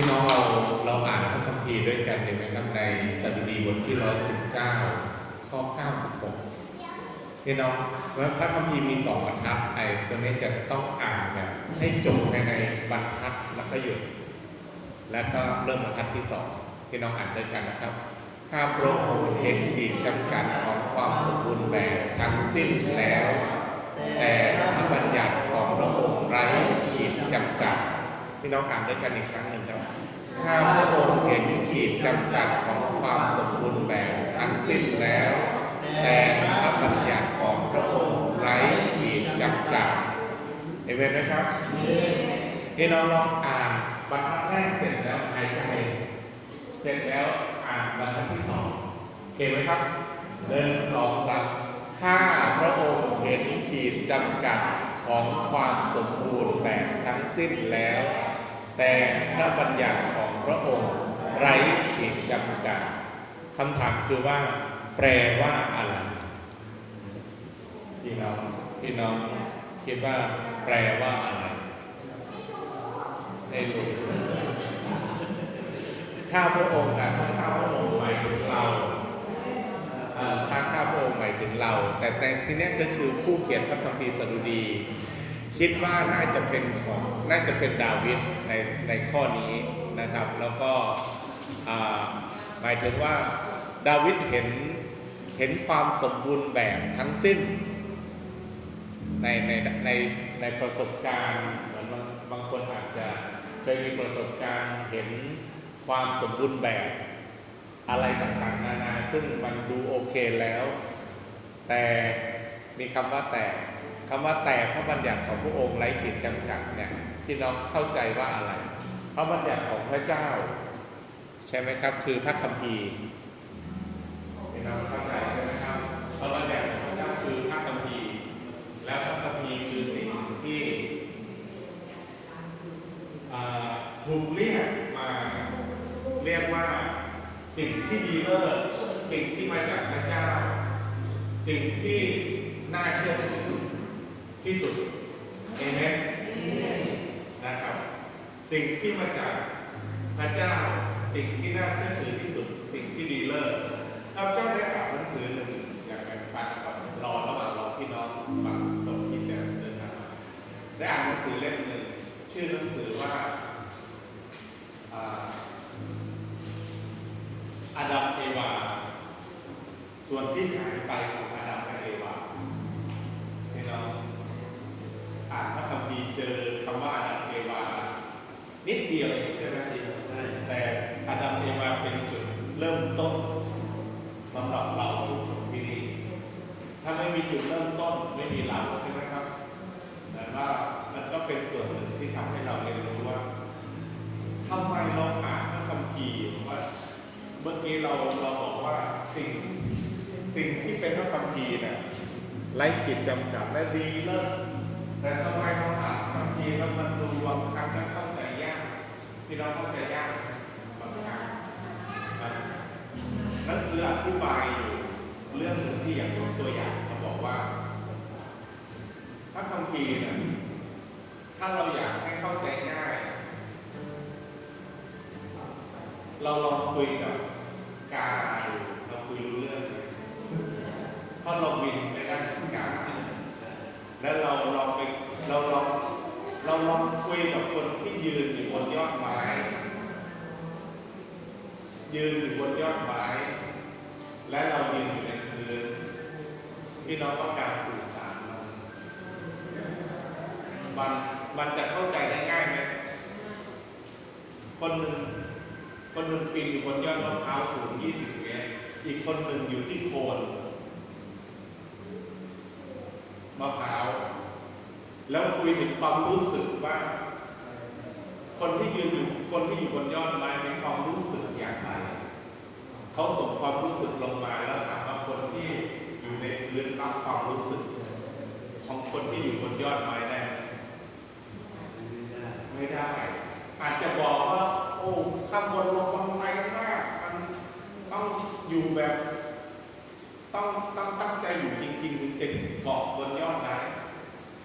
พี่น้องเราเราอ่านพระคัมภีร์ด้วยกันเห็นไหมครับในสดุดีบทที่119ข้อ96พี่น้องว่าพระคัมภีร์มีสองบรรทัดไอ้ตัวนี้จะต้องอ่านแบบให้จบภายในบรรทัดแล้วก็หยุด แล้วก็เริ่มบรรทัดที่สองพี่น้องอ่านด้วยกันนะครับข้าพระองค์เห็นขีดจำกัดของความสมบูรณ์แบบทั้งสิ้นแล้ว แต่พระบัญญัติของพระองค์ไร้ขีดจำกัด พี่น้องอ่านด้วยกันอีกครั้งหนึ่งครับข้าพระองค์เห็นขีดจำกัดของความสมบูรณ์แบบทั้งสิ้นแล้ว แต่พระบัญญัติของพระองค์ไร้ขีดจำกัดเอเมนไหมครับพี่น้องลองอ่านบรรทัดแรกเสร็จแล้วหายใจเสร็จแล้วอ่านบรรทัดที่สองโอเคไหมครับหนึ่งสองสามข้าพระองค์เห็นขีดจำกัด ของความสมบูรณ์แบบทั้งสิ้นแล้ว แต่พระบัญญัติของพระองค์ไร้ขีดจำกัดคำถามคือว่า แปลว่าอะไรพี่น้องพี่น้องคิดว่าแปลว่าอะไรในหลวงข้าพระองค์อะข้าพระองค์หมายถึงเรา เอ่อถ้าข้าพระองค์หมายถึงเรา แต่แต่ที่นี้ก็คือผู้เขียนพระคัมภีร์สดุดี คิดว่าน่าจะเป็นของน่าจะเป็นดาวิดในในข้อนี้นะครับ แล้วก็หมายถึงว่าดาวิดเห็นเห็นความสมบูรณ์แบบทั้งสิ้น ในในในในประสบการณ์เหมือนบางบางคนอาจจะเคยมีประสบการณ์เห็นความสมบูรณ์แบบ อะไรต่างๆนานาซึ่งมันดูโอเคแล้ว แต่มีคำว่าแต่คำว่าแต่พระบัญญัติของพระองค์ไร้ขีดจำกัดเนี่ยพี่น้องเข้าใจว่าอะไร พระบัญญัติของพระเจ้า ใช่ไหมครับ คือพระคัมภีร์พี่น้องเข้าใจใช่ไหมครับพระบัญญัติของพระเจ้าคือพระคัมภีร์ แล้วพระคัมภีร์คือสิ่งที่อ่าถูกเรียกมา เรียกว่า สิ่งที่ดีเลิศสิ่งที่มาจากพระเจ้า สิ่งที่น่าเชื่อถือที่สุดเอเมนนะครับ สิ่งที่มาจากพระเจ้า สิ่งที่น่าเชื่อถือที่สุด สิ่งที่ดีเลิศข้าพเจ้าได้อ่านหนังสือหนึ่งอยากแบ่งปันกับรอระหว่างรอพี่น้องฟังคนที่จะเดินทางมาได้อ่านหนังสือเล่มหนึ่งชื่อหนังสือว่า อ่าอาดัมเอวา ส่วนที่หายไปของอาดัมและเอวาให้เราอ่านพระคัมภีร์เจอคำว่าอาดัมเอวา นิดเดียวเองใช่ไหมที่แต่อาดัมเอวาเป็นจุดเริ่มต้นสำหรับเราทุกคนที่นี่ถ้าไม่มีจุดเริ่มต้นไม่มีเราใช่ไหมครับแต่ว่ามันก็เป็นส่วนหนึ่งที่ทำให้เราเรียน มื่อกี้เราเราบอกว่าสิ่งสิ่งที่เป็นพระคัมภีร์เนี่ยไร้ขีดจำกัดและดีเลิศแต่ทำไมเราอ่านคัมภีร์แล้วมันดูบางครั้งก็เข้าใจยากที่เราเข้าใจยากบางครั้งหนังสืออธิบายอยู่เรื่องหนึ่งที่อยากยกตัวอย่างเขาบอกว่าพระคัมภีร์เนี่ยถ้าเราอยากให้เข้าใจง่าย เราลองคุยกับกาดูเราคุยรู้เรื่องไหมเพ ราะเราบินไปได้ถึงกาแล้วเราลองไปเราลองเราลองคุยกับคนที่ยืนอยู่บนยอดไม้ ยืนอยู่บนยอดไม้ และเรายืนอยู่ในพื้นพี่น้องต้องการสื่อสารมันมันมันจะเข้าใจได้ง่ายไหมคนหนึ่งคนหนึ่งปีนอยู่บนยอดมะพร้าวสูง 20 เมตร อีกคนหนึ่งอยู่ที่โคน มะพร้าว แล้วคุยถึงความรู้สึกว่า คนที่ยืนอยู่คนที่อยู่บนยอดไม้มีความรู้สึกอย่างไรเขาส่งความรู้สึกลงมาแล้วถามว่าคนที่อยู่ในพื้นรับความรู้สึก ของคนที่อยู่บนยอดไม้ได้ไม่ได้ อาจจะบอกว่า โอ้ข้างบนลงมาไกลมากมันต้องอยู่แบบ ต้องต้องตั้งใจอยู่จ ริงๆจริงเกาะบนยอดไม้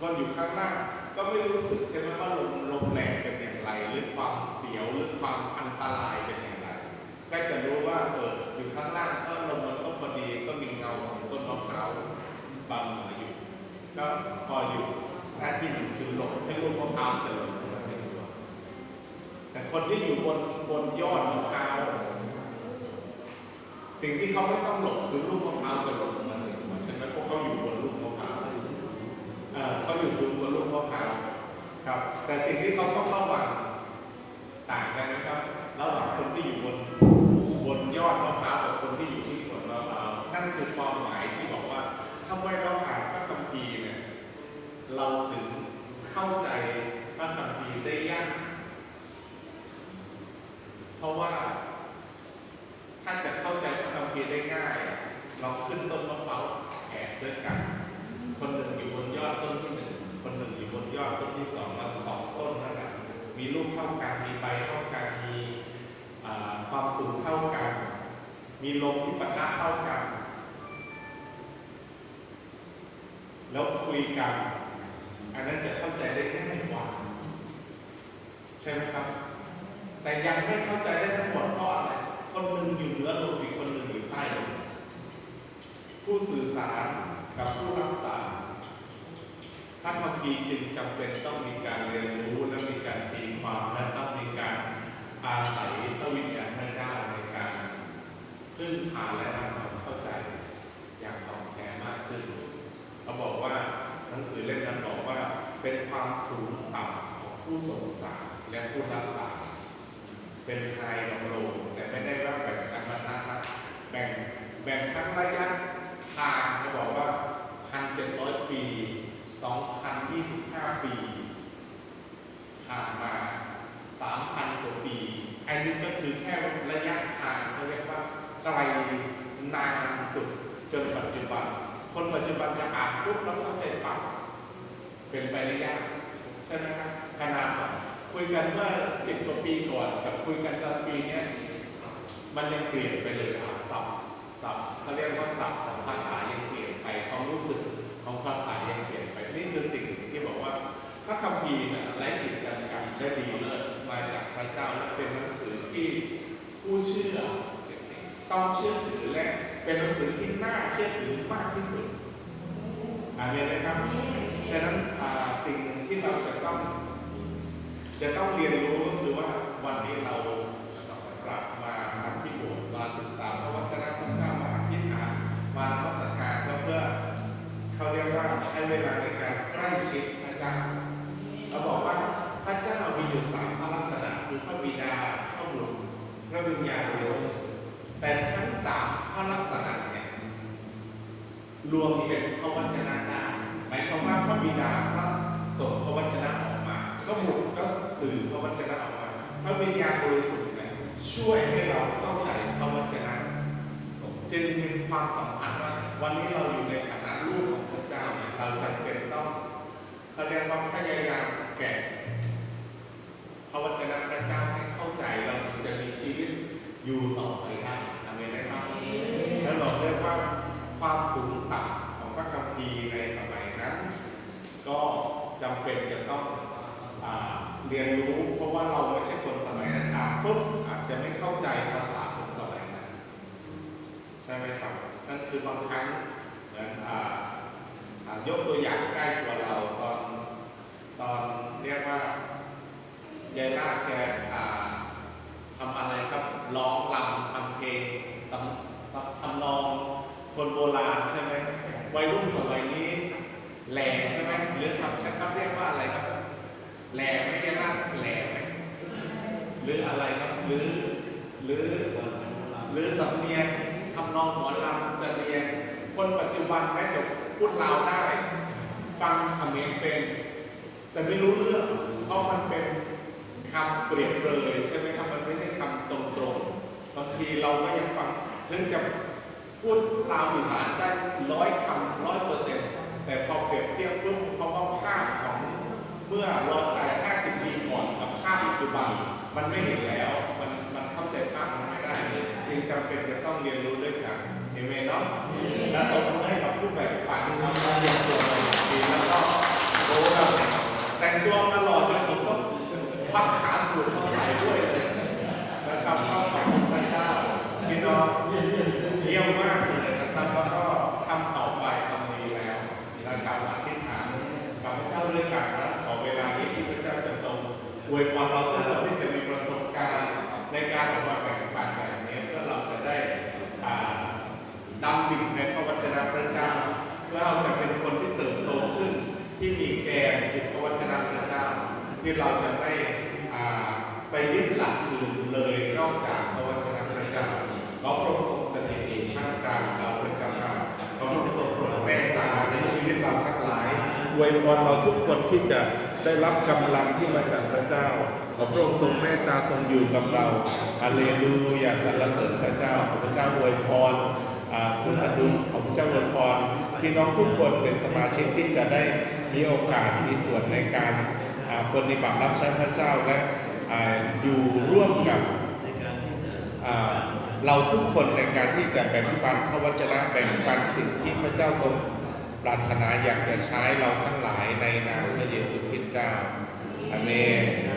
คนอยู่ข้างล่างก็ไม่รู้สึกใช่ไหมว่าลมลมแรงเป็นอย่างไรหรือความเสียวหรือความอันตรายเป็นอย่างไรก็จะรู้ว่าเอออยู่ข้างล่างก็ลมมันก็พอดีก็มีเงาของต้นมะพร้าวบังอยู่ก็พออยู่หน้าที่หนึ่งคือหลบให้ลูกมะพร้าวเสริมมาเสร็จตัวแต่คนที่อยู่บนบนยอดมะพร้าวสิ่งที่เขาไม่ต้องหลบคือลูกมะพร้าวจะหลบ อยู่สูงบนลูกมะพร้าวครับ แต่สิ่งที่เขาต้องระวังต่างกันนะครับ ระหว่างคนที่อยู่บนบนยอดมะพร้าวกับคนที่อยู่ที่บนมะพร้าวนั่นคือความหมายที่บอกว่าทำไมเราอ่านพระคัมภีร์เนี่ยเราถึงเข้าใจพระคัมภีร์ได้ยาก เพราะว่า ถ้าจะเข้าใจพระคัมภีร์ได้ง่ายเราขึ้นต้นมะพร้าวแอบด้วยกัน คนหนึ่งอยู่บนยอดต้นที่หนึ่งคนหนึ่งอยู่บนยอดต้นที่สองแล้วสองต้นนั่นแหละ มีลูกเท่ากันมีใบเท่ากันมีความสูงเท่ากัน มีลมที่ปะทะเท่ากัน แล้วคุยกัน อันนั้นจะเข้าใจได้ง่ายกว่าใช่ไหมครับ แต่ยังไม่เข้าใจได้ทั้งหมดเพราะอะไรคนหนึ่งอยู่เหนือลมอีกคนหนึ่งอยู่ใต้ลมผู้สื่อสารกับผู้รับสารพระคัมภีร์จึงจำเป็นต้องมีการเรียนรู้ตีความและต้องมีการอาศัยพระวิญญาณพระเจ้าในการพึ่งพาและทำความเข้าใจอย่างถ่องแท้มากขึ้น เขาบอกว่าหนังสือเล่มนั้นบอกว่า เป็นความสูงต่ำของผู้ทรงสารและผู้รับสารเป็นไฮดำรงแต่ไม่ได้ว่าแบ่งชั้นวรรณะแบ่งแบ่งทั้งระยะทางจะบอกว่า 1,700 ปี 2,025 ปี ผ่านมา 3,000 กว่าปี อันนี้ก็คือแค่ระยะทางเขาเรียกว่าไกลนานสุดจนปัจจุบัน คนปัจจุบันจะอ่านปุ๊บแล้วเข้าใจปั๊บ เป็นไปได้ยากใช่ไหมครับขนาดคุยกันเมื่อสิบกว่าปีก่อนกับคุยกันตอนปีนี้มันยังเปลี่ยนไปเลยครับศัพท์ศัพท์เขาเรียกว่าศัพท์ของภาษายังเปลี่ยนไปความรู้สึกของภาษายังเปลี่ยนไปนี่คือสิ่งที่บอกว่าพระคัมภีร์เนี่ยไร้ขีดจำกัดและดีเลิศมาจากพระเจ้าและเป็นหนังสือที่ผู้เชื่อต้องเชื่อถือและเป็นหนังสือที่น่าเชื่อถือมากที่สุดอาเมนไหมครับ ฉะนั้นสิ่งที่เราจะต้องจะต้องเรียนรู้ก็คือว่าวันนี้เรากลับมาที่โบสถ์มาศึกษาพระวจนะพระเจ้ามาอธิษฐานมานมัสการก็เพื่อเขาเรียกว่าใช้เวลาในการใกล้ชิดพระเจ้าเราบอกว่าพระเจ้ามีอยู่สามพระลักษณะคือพระบิดาพระบุตรพระวิญญาณบริสุทธิ์แต่ทั้งสามพระลักษณะเนี่ยรวมเป็นพระวจนะได้หมายความว่าพระบิดาก็ส่งพระวจนะออกมาพระบุตรก็สื่อพระวจนะออกมาพระวิญญาณบริสุทธิ์เนี่ยช่วยให้เราเข้าใจพระวจนะจึงมีความสัมพันธ์ว่าวันนี้เราอยู่ในฐานะลูกของพระเจ้าเนี่ยเราจำเป็นต้องเขาเรียกว่าพยายามแกะพระวจนะพระเจ้าให้เข้าใจเราถึงจะมีชีวิตอยู่ต่อไปได้อเมนไหมครับแล้วเราเรียกว่าความสูงต่ำของพระคัมภีร์ในสมัยนั้น ก็จำเป็นจะต้องอเรียนรู้ เพราะว่าเราไม่ใช่คนสมัยนั้นอ่านปุ๊บอาจจะไม่เข้าใจภาษาของสมัยนั้นใช่ไหมครับนั่นคือบางครั้งเหมือนอ่าอ่ายกตัวอย่างใกล้ตัวเราตอนตอนเรียกว่ายายนาแกทำอะไรครับร้องรำทำเพลงสำสำทำนองคนโบราณใช่ไหมวัยรุ่นสมัยนี้ แหล่ใช่ไหมหรือทำชักครับเรียกว่าอะไรครับ แหล่ไหมยายนาคแหล่ไหมหรืออะไรครับหรือหรือหรือสำเนียงทำนองหมอลำจะเรียน คนปัจจุบันแม้จะพูดลาวได้ ฟังเขมรเป็น แต่ไม่รู้เรื่องเพราะมันเป็นคำเปรียบเลยใช่ไหมครับมันไม่ใช่คำตรงๆบางทีเราก็ยังฟังถึงจะพูดลาวอีสานได้ร้อยคำร้อยเปอร์เซ็นต์ แต่พอเปรียบเทียบปุ๊บเพราะว่าภาพของเมื่อเราแต่50ปีก่อนกับภาพปัจจุบันมันไม่เห็นแล้ว มันมันเข้าใจภาพมันไม่ได้จึงจำเป็นจะต้องเรียนรู้ด้วยกันเห็นไหมเนาะและตบมือให้กับผู้แบ่งปันที่ทำการเรียนตัวมาดีแล้วก็โอ้แบบแต่งตัวมาหล่อจนผมต้อง ควักขาสูดเข้าใส่ด้วยเลยนะครับก็ขอบคุณพระเจ้าพี่น้องเยี่ยมมากเลยนะครับแล้วก็ทำต่อไปทำดีแล้วนะครับอธิษฐานกับพระเจ้าด้วยกันนะขอเวลานี้ที่พระเจ้าจะทรง อวยพรเราทุกคนที่จะมีประสบการณ์ในการออกมาแบ่งปันแบบนี้เพื่อเราจะได้ดำดิ่งในพระวจนะพระเจ้าแล้วเราจะเป็นคนที่เติบโตขึ้น ที่มีแกนคือพระวจนะพระเจ้า ที่เราจะไม่ไปยึดหลักอื่นเลยนอกจากพระวจนะพระเจ้าขอพระองค์ทรงสถิตท่ามกลางเราพระเจ้าค่ะขอพระองค์ทรงโปรดเมตตาในชีวิตเราทั้งหลายอวยพรเราทุกคนที่จะ ได้รับกำลังที่มาจากพระเจ้าขอพระองค์ทรงเมตตาทรงอยู่กับเราฮาเลลูยาสรรเสริญพระเจ้าขอพระเจ้าอวยพรอ่าคุณอดุลของเจ้าอวยพรพี่น้องทุกคนเป็นสมาชิกที่จะได้มีโอกาสมีส่วนในการอ่าปฏิบัติรับใช้พระเจ้าและอยู่ร่วมกับเราทุกคนในการที่จะแบ่งปันพระวจนะแบ่งปันสิ่งที่พระเจ้าทรงปรารถนาอยากจะใช้เราทั้งหลายในนามพระเยซูส เจ้าอเมน